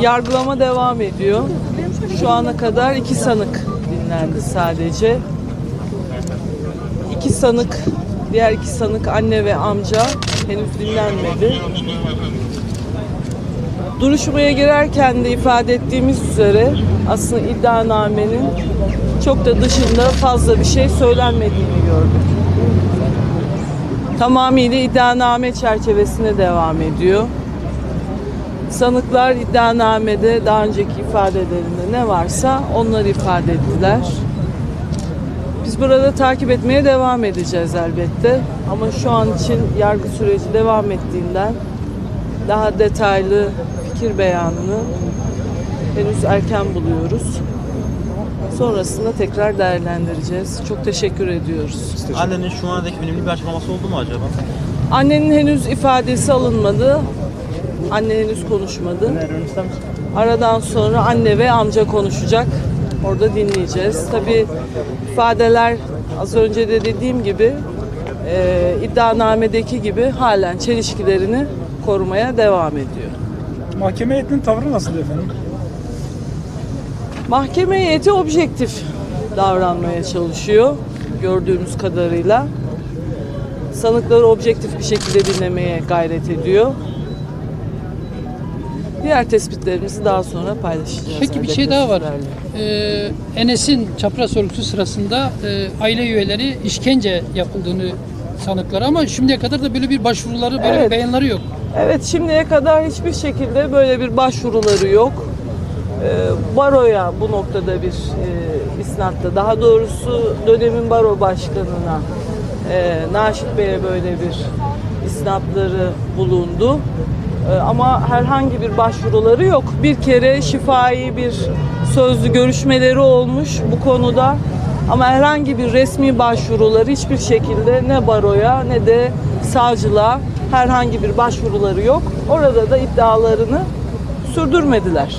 Yargılama devam ediyor. Şu ana kadar iki sanık dinlendi sadece. İki sanık, diğer iki sanık anne ve amca henüz dinlenmedi. Duruşmaya girerken de ifade ettiğimiz üzere aslında iddianamenin çok da dışında fazla bir şey söylenmediğini gördük. Tamamıyla iddianame çerçevesine devam ediyor. Sanıklar iddianamede daha önceki ifadelerinde ne varsa onları ifade ettiler. Biz burada takip etmeye devam edeceğiz elbette. Ama şu an için yargı süreci devam ettiğinden daha detaylı fikir beyanını henüz erken buluyoruz. Sonrasında tekrar değerlendireceğiz. Çok teşekkür ediyoruz. Annenin şu andaki önemli bir açıklaması oldu mu acaba? Annenin henüz ifadesi alınmadı. Anne henüz konuşmadı. Aradan sonra anne ve amca konuşacak. Orada dinleyeceğiz. Tabii ifadeler az önce de dediğim gibi e, iddianamedeki gibi halen çelişkilerini korumaya devam ediyor. Mahkeme heyetinin tavrı nasıl efendim? Mahkeme heyeti objektif davranmaya çalışıyor gördüğümüz kadarıyla. Sanıkları objektif bir şekilde dinlemeye gayret ediyor. Diğer tespitlerimizi daha sonra paylaşacağız. Peki bir şey daha var. Ee, Enes'in çapraz sorgusu sırasında e, aile üyeleri işkence yapıldığını sanıklar ama şimdiye kadar da böyle bir başvuruları, böyle Evet. beyanları yok. Evet şimdiye kadar hiçbir şekilde böyle bir başvuruları yok. Ee, baroya bu noktada bir e, isnatta daha doğrusu dönemin baro başkanına e, Naşit Bey'e böyle bir isnatları bulundu. Ee, ama herhangi bir başvuruları yok. Bir kere şifai bir sözlü görüşmeleri olmuş bu konuda. Ama herhangi bir resmi başvuruları hiçbir şekilde ne baroya ne de savcılığa herhangi bir başvuruları yok. Orada da iddialarını sürdürmediler.